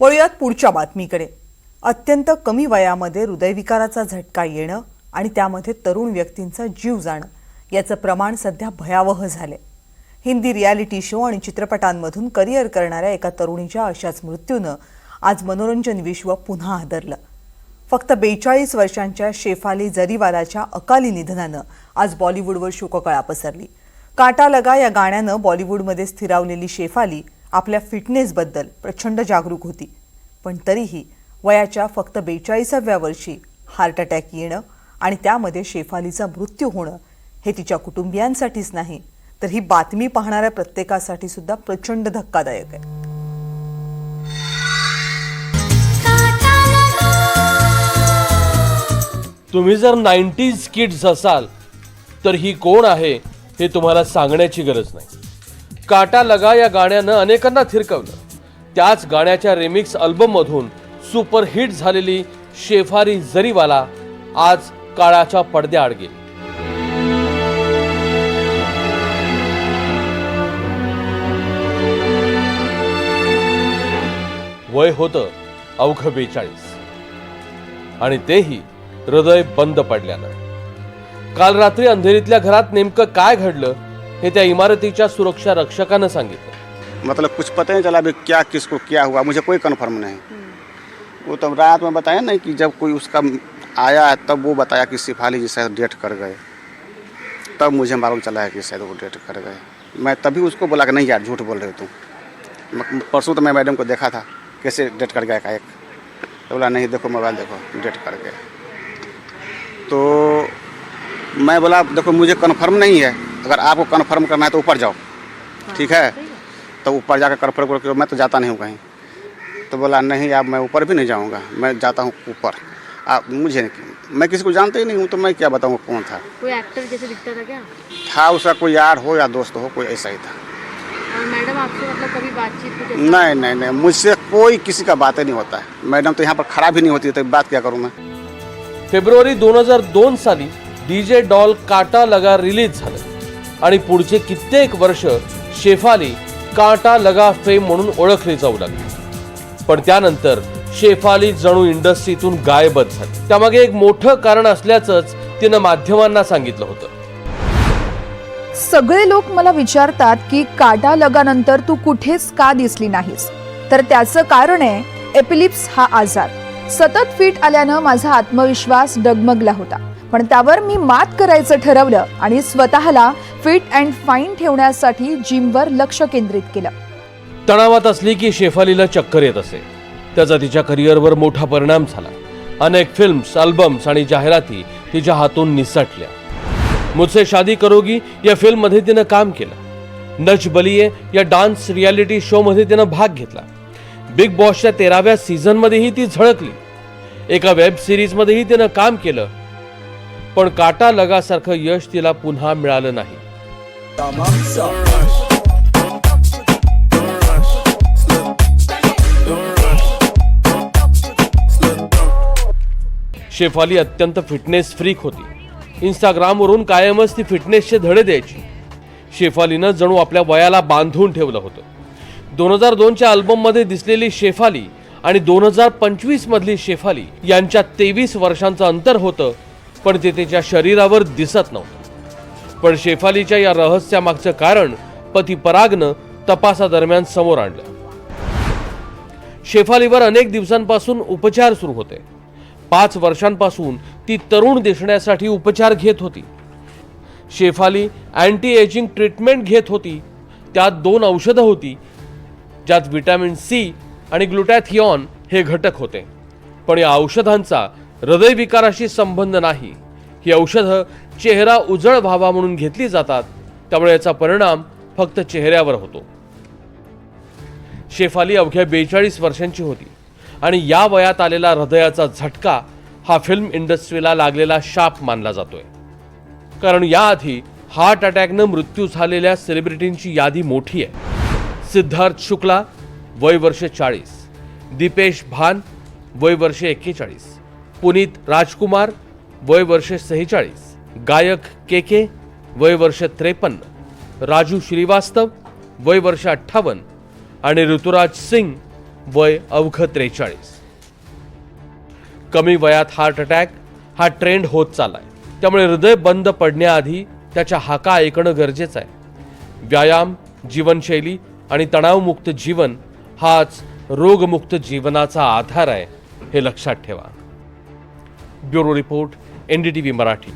वळूयात पुढच्या बातमीकडे. अत्यंत कमी वयामध्ये हृदयविकाराचा झटका येणं आणि त्यामध्ये तरुण व्यक्तींचा जीव जाणं याचं प्रमाण सध्या भयावह झालंय. हिंदी रियालिटी शो आणि चित्रपटांमधून करिअर करणाऱ्या एका तरुणीच्या अशाच मृत्यूनं आज मनोरंजन विश्व पुन्हा हादरलं फक्त बेचाळीस वर्षांच्या शेफाली जरीवालाच्या अकाली निधनानं आज बॉलिवूडवर शोककळा पसरली. काटा लगा या गाण्यानं बॉलिवूडमध्ये स्थिरावलेली शेफाली आपल्या फिटनेसबद्दल प्रचंड जागरूक होती. पण तरीही वयाच्या फक्त बेचाळीसाव्या वर्षी हार्ट अटॅक येणं आणि त्यामध्ये शेफालीचा मृत्यू होणं हे तिच्या कुटुंबियांसाठीच नाही तर ही बातमी पाहणाऱ्या प्रत्येकासाठी सुद्धा प्रचंड धक्कादायक आहे. तुम्ही जर नाईन्टीज किड्स असाल तर ही कोण आहे हे तुम्हाला सांगण्याची गरज नाही. काटा लगा या गाण्यानं अनेकांना थिरकवलं. त्याच गाण्याच्या रिमिक्स अल्बममधून सुपरहिट झालेली शेफारी जरीवाला आज काळाच्या पडद्याआड गेली. वय होतं अवघ बेचाळीस. आणि तेही हृदय बंद पडल्यानं. काल रात्री अंधेरीतल्या घरात नेमकं काय घडलं हे त्या इमारतीच्या सुरक्षा रक्षकानं सांगितलं. मतलब कुछ पता नहीं चला अभी क्या, किसको क्या हुआ, मुझे कोई कन्फर्म नहीं। वो तो रात में बताया नहीं कि जब कोई उसका आया है तब वो बताया कि सिफाली जी शायद डेट कर गए। तब मुझे मालूम चला है कि शायद वो डेट कर गए। मैं तभी उसको बोला कि नहीं यार, झूठ बोल रहे हो तुम। परसों तो मैं मैडम को देखा था, कैसे डेट कर गया का एक तो बोला, नहीं, देखो मोबाइल देखो डेट कर गया तो मैं बोला, देखो, मुझे कन्फर्म नहीं है। अगर आपको कन्फर्म करना है तो ऊपर जाओ। ठीक है? तो ऊपर जाकर कन्फर्म करके मैं तो जाता नहीं हूँ कहीं। तो बोला नहीं अब मैं ऊपर भी नहीं जाऊँगा। मैं जाता हूँ ऊपर। आप मुझे नहीं मैं किसी को जानता ही नहीं हूँ तो मैं क्या बताऊँ कौन था? कोई एक्टर जैसे दिखता था क्या? था उसका कोई यार हो या दोस्त हो कोई ऐसा ही था। मैडम आपसे मतलब कभी बातचीत नहीं नहीं नहीं मुझसे कोई किसी का बात ही नहीं होता है। मैडम तो यहाँ पर खड़ा भी नहीं होती तो बात क्या करूँ मैं? फेब्रुवारी दोन हज़ार दोन साली डीजे डॉल काटा लगा रिलीज़ झालं। आणि पुढचे कित्येक वर्ष शेफाली काटा लगा फेम म्हणून ओळखली जाऊ लागली. पण त्यानंतर शेफाली जणू इंडस्ट्रीतून गायबच झाली. त्यामागे एक मोठं कारण असल्याचंच तिनं माध्यमांना सांगितलं होतं. सगळे लोक मला विचारतात की काटा लगानंतर तू कुठेच का दिसली नाहीस? तर त्याचं कारण आहे एपिलिप्स हा आजार. सतत फिट आल्यानं माझा आत्मविश्वास डगमगला होता. पण त्यावर मी मात करायचं ठरवलं आणि स्वतःला फिट अँड फाईन ठेवण्यासाठी जिमवर लक्ष केंद्रित केलं. तणावात असली की शेफालीला चक्कर येत असे. त्याचा तिच्या करिअरवर मोठा परिणाम झाला. अनेक फिल्म्स अल्बम्स आणि जाहिराती तिच्या हातून निसटल्या. मुझसे शादी करोगी या फिल्ममध्ये तिनं काम केलं. नच बलिये या डान्स रियालिटी शोमध्ये तिनं भाग घेतला. बिग बॉसच्या तेराव्या सीझनमध्येही ती झळकली. एका वेब सिरीजमध्येही तिनं काम केलं. पण काटा लगासारखं यश तिला पुन्हा मिळालं नाही. शेफाली अत्यंत फिटनेस फ्रीक होती. इंस्टाग्रामवरून कायमच ती फिटनेसचे धडे द्यायची. शेफालीनं जणू आपल्या वयाला बांधून ठेवलं होतं. दोन हजार दोनच्या अल्बममध्ये दिसलेली शेफाली आणि दोन हजार पंचवीसमधली शेफाली यांच्यात तेवीस वर्षांचं अंतर होतं पण ते तिच्या शरीरावर दिसत नव्हतं. पण शेफालीच्या या रहस्यामागचं कारण पती परागनं तपासादरम्यान समोर आणलं. शेफालीवर अनेक दिवसांपासून उपचार सुरू होते. पाच वर्षांपासून ती तरुण दिसण्यासाठी उपचार घेत होती. शेफाली अँटी एजिंग ट्रीटमेंट घेत होती. त्यात दोन औषधं होती ज्यात विटॅमिन सी आणि ग्लुटॅथियॉन हे घटक होते. पण या औषधांचा हृदयविकाराशी संबंध नाही. ही औषधं चेहरा उजळ व्हावा म्हणून घेतली जातात. त्यामुळे याचा परिणाम फक्त चेहऱ्यावर होतो. शेफाली अवघ्या बेचाळीस वर्षांची होती आणि या वयात आलेला हृदयाचा झटका हा फिल्म इंडस्ट्रीला लागलेला शाप मानला जातोय. कारण याआधी हार्ट अटॅकनं मृत्यू झालेल्या सेलिब्रिटींची यादी मोठी आहे. सिद्धार्थ शुक्ला वय वर्ष चाळीस. दीपेश भान वय वर्ष एक्केचाळीस. पुनीत राजकुमार वय वर्ष सेहेचाळीस. गायक के के वय वर्ष त्रेपन्न. राजू श्रीवास्तव वय वर्ष अठ्ठावन्न. आणि ऋतुराज सिंग वय अवघ त्रेचाळीस. कमी वयात हार्ट अटॅक हा ट्रेंड होत चाललाय. त्यामुळे हृदय बंद पडण्याआधी त्याच्या हाका ऐकणं गरजेचं आहे. व्यायाम जीवनशैली आणि तणावमुक्त जीवन हाच रोगमुक्त जीवनाचा आधार आहे हे लक्षात ठेवा. Bureau report NDTV Marathi.